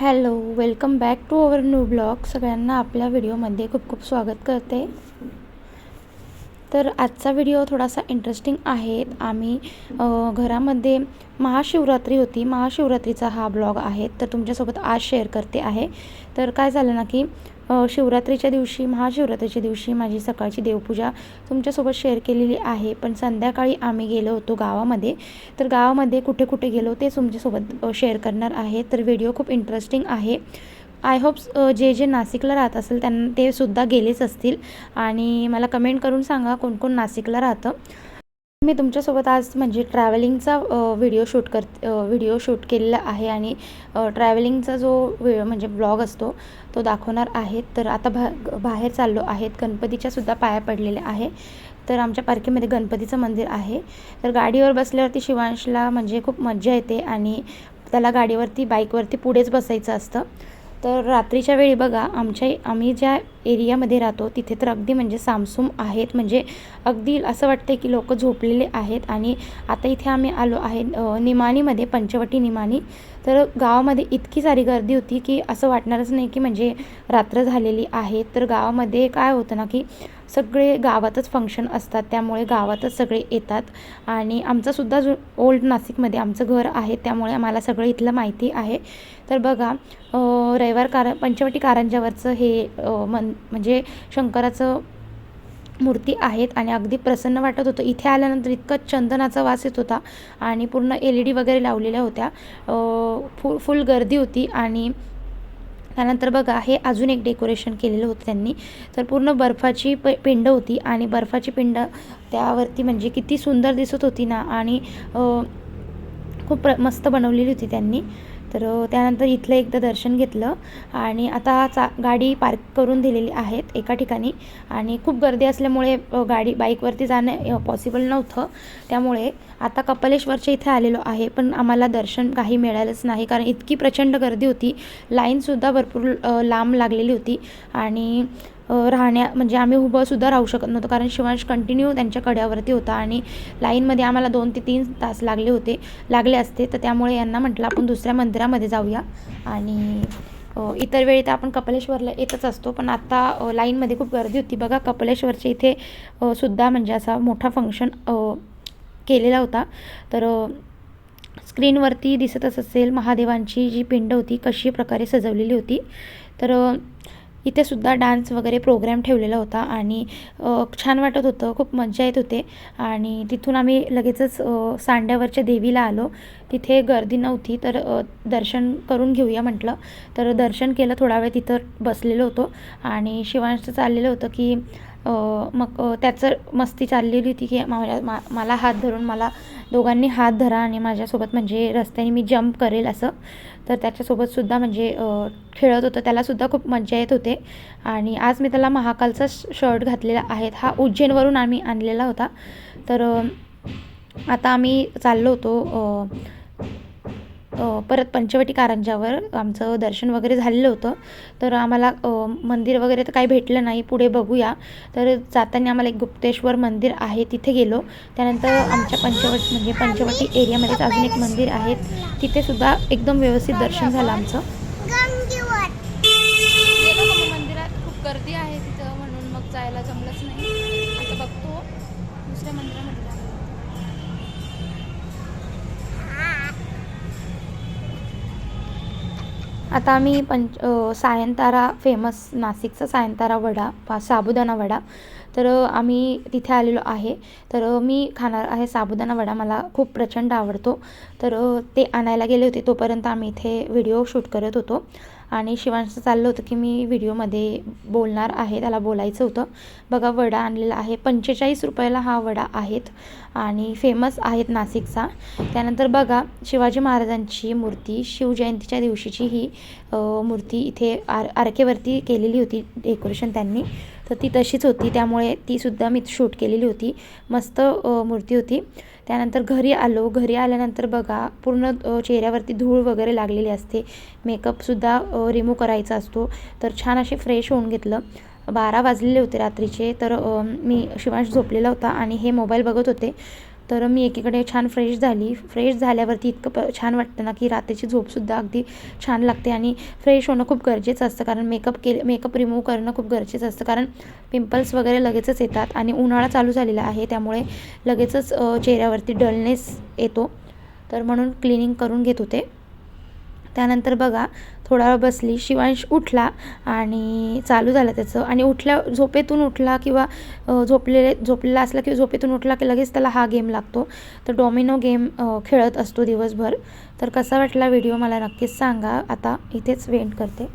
Hello welcome back to our new blog. सगळ्यांना आपल्या व्हिडिओमध्ये खूप खूप स्वागत करते. तर आजचा व्हिडिओ थोडासा इंटरेस्टिंग आहे. आम्ही घरामध्ये महाशिवरात्री होती. महाशिवरात्रीचा हा ब्लॉग आहे. तर तुमच्यासोबत आज शेअर करते आहे. तर काय झालं ना की शिवरात्रीच्या दिवशी महाशिवरात्रीच्या दिवशी माझी सकाळची देवपूजा तुमच्यासोबत शेअर केलेली आहे. पण संध्याकाळी आम्ही गेलो होतो गावामध्ये. तर गावामध्ये कुठे कुठे गेलो ते तुमच्यासोबत शेअर करणार आहे. तर व्हिडिओ खूप इंटरेस्टिंग आहे. आय होप्स जे जे नाशिकला राहत असेल त्यांना ते सुद्धा गेलेच असतील. आणि मला कमेंट करून सांगा कोण कोण नाशिकला राहतं. मी तुमच्यासोबत आज म्हणजे ट्रॅव्हलिंगचा व्हिडिओ शूट कर व्हिडिओ शूट केलेला आहे आणि ट्रॅव्हलिंगचा जो वेळ म्हणजे ब्लॉग असतो तो दाखवणार आहे. तर आता भा बाहेर चाललो आहेत. गणपतीच्या सुद्धा पाया पडलेल्या आहे. तर आमच्या पार्कीमध्ये गणपतीचं मंदिर आहे. तर गाडीवर बसल्यावरती शिवांशला म्हणजे खूप मज्जा येते आणि त्याला गाडीवरती बाईकवरती पुढेच बसायचं असतं. तर रात्रीच्या वेळी बघा आमच्या आम्ही ज्या एरियामध्ये राहतो. तिथे तर अगदी म्हणजे सामसूम आहेत. म्हणजे अगदी असं वाटतं की लोक झोपलेले आहेत. आणि आता इथे आम्ही आलो आहे निमाणीमध्ये पंचवटी निमाणी. तर गावामध्ये इतकी सारी गर्दी होती की असं वाटणारच नाही की म्हणजे रात्र झालेली आहे. तर गावामध्ये काय होतं ना की सगळे गावातच फंक्शन असतात. त्यामुळे गावातच सगळे येतात. आणि आमचंसुद्धा जो ओल्ड नाशिकमध्ये आमचं घर आहे त्यामुळे आम्हाला सगळं इथलं माहिती आहे. तर बघा रविवार कार पंचवटी कारंजावरचं हे मन म्हणजे शंकराचं मूर्ती आहेत आणि अगदी प्रसन्न वाटत होतं. इथे आल्यानंतर इतकं चंदनाचा वास येत होता आणि पूर्ण एल ई डी वगैरे लावलेल्या होत्या. फु फुल गर्दी होती आणि त्यानंतर बघा हे अजून एक डेकोरेशन केलेलं होतं त्यांनी. तर पूर्ण बर्फाची प पिंड होती आणि बर्फाची पिंड त्यावरती म्हणजे किती सुंदर दिसत होती ना आणि खूप प्र मस्त बनवलेली होती त्यांनी. तर त्यानंतर इथलं एकदा दर्शन घेतलं आणि आता चा गाडी पार्क करून दिलेली आहेत एका ठिकाणी आणि खूप गर्दी असल्यामुळे गाडी बाईकवरती जाणं पॉसिबल नव्हतं. त्यामुळे आता कपालेश्वरच्या इथे आलेलो आहे पण आम्हाला दर्शन काही मिळालंच नाही कारण इतकी प्रचंड गर्दी होती. लाईनसुद्धा भरपूर लांब लागलेली होती आणि राहण्या म्हणजे आम्ही उभंसुद्धा राहू शकत नव्हतो. कारण शिवांश कंटिन्यू त्यांच्या कड्यावरती होता आणि लाईनमध्ये आम्हाला दोन ते तीन तास लागले होते लागले असते. तर त्यामुळे यांना म्हटलं आपण दुसऱ्या मंदिरामध्ये जाऊया. आणि इतर वेळी तर आपण कपालेश्वरला येतच असतो. पण आता लाईनमध्ये खूप गर्दी होती. बघा कपालेश्वरच्या इथे सुद्धा म्हणजे असा मोठा फंक्शन केलेला होता. तर स्क्रीनवरती दिसतच असेल महादेवांची जी पिंड होती कशी प्रकारे सजवलेली होती. तर इथे सुद्धा डान्स वगैरे प्रोग्राम ठेवलेला होता आणि छान वाटत होतं खूप मज्जा येत होते. आणि तिथून आम्ही लगेचच सांड्यावरच्या देवीला आलो. तिथे गर्दी नव्हती तर दर्शन करून घेऊया म्हटलं. तर दर्शन केलं थोडा वेळ तिथं बसलेलो होतो. आणि शिवांशचं चाललेलं होतं की मग त्याचं मस्ती चाललेली होती की माझ्या मा मला हात धरून मला दोघांनी हात धरा आणि माझ्यासोबत म्हणजे रस्त्याने मी जम्प करेल असं. तर त्याच्यासोबतसुद्धा म्हणजे खेळत होतं. त्यालासुद्धा खूप मज्जा येत होते. आणि आज मी त्याला महाकालचा शर्ट घातलेला आहे. हा उज्जैनवरून आम्ही आणलेला होता. तर आता आम्ही चाललो होतो परत पंचवटी कारंजावर आमचं दर्शन वगैरे झालेलं होतं. तर आम्हाला मंदिर वगैरे तर काही भेटलं नाही. पुढे बघूया. तर जाताना आम्हाला एक गुप्तेश्वर मंदिर आहे तिथे गेलो. त्यानंतर आमच्या पंचवट म्हणजे पंचवटी एरियामध्येच अजून एक मंदिर आहे. तिथेसुद्धा एकदम व्यवस्थित दर्शन झालं आमचं. मंदिरात खूप गर्दी आहे तिथं म्हणून मग जायला जमलंच नाही. आता बघतो. दुसऱ्या मंदिरामध्ये आता आम्ही पंच सायंतारा फेमस नाशिकचा सायंतारा वडा पा साबुदाणा वडा. तर आम्ही तिथे आलेलो आहे. तर मी खाणार आहे साबुदाणा वडा. मला खूप प्रचंड आवडतो. तर ते आणायला गेले होते तोपर्यंत आम्ही इथे व्हिडिओ शूट करत होतो. आणि शिवांशचं चाललं होतं की मी व्हिडिओमध्ये बोलणार आहे त्याला बोलायचं होतं. बघा वडा आणलेला आहे. पंचेचाळीस रुपयाला हा वडा आहेत आणि फेमस आहेत नाशिकचा त्यानंतर बघा शिवाजी महाराजांची मूर्ती शिवजयंतीच्या दिवशीची ही मूर्ती इथे आर आरकेवरती केलेली होती डेकोरेशन त्यांनी. तर ती तशीच होती त्यामुळे तीसुद्धा मी शूट केलेली होती. मस्त मूर्ती होती. त्यानंतर घरी आलो. घरी आल्यानंतर बघा पूर्ण चेहऱ्यावरती धूळ वगैरे लागलेली असते. मेकअपसुद्धा रिमूव्ह करायचा असतो. तर छान असे फ्रेश होऊन घेतलं. बारा वाजलेले होते रात्रीचे. तर मी शिवांश झोपलेला होता आणि हे मोबाईल बघत होते. तर मी एकीकडे छान फ्रेश झाली. फ्रेश झाल्यावरती इतकं प छान वाटतं ना की रात्रीची झोपसुद्धा अगदी छान लागते आणि फ्रेश होणं खूप गरजेचं असतं. कारण मेकअप केले मेकअप रिमूव्ह करणं खूप गरजेचं असतं. कारण पिंपल्स वगैरे लगेचच येतात आणि उन्हाळा चालू झालेला आहे. त्यामुळे लगेचच चेहऱ्यावरती डलनेस येतो. तर म्हणून क्लिनिंग करून घेत होते. त्यानंतर बघा थोडा वेळ बसली शिवांश उठला आणि चालू झालं त्याचं. आणि उठल्या झोपेतून उठला किंवा झोपलेले झोपलेला असला किंवा झोपेतून उठला की लगेच त्याला हा गेम लागतो. तर डॉमिनो गेम खेळत असतो दिवसभर. तर कसा वाटला व्हिडिओ मला नक्कीच सांगा. आता इथेच वेंट करते.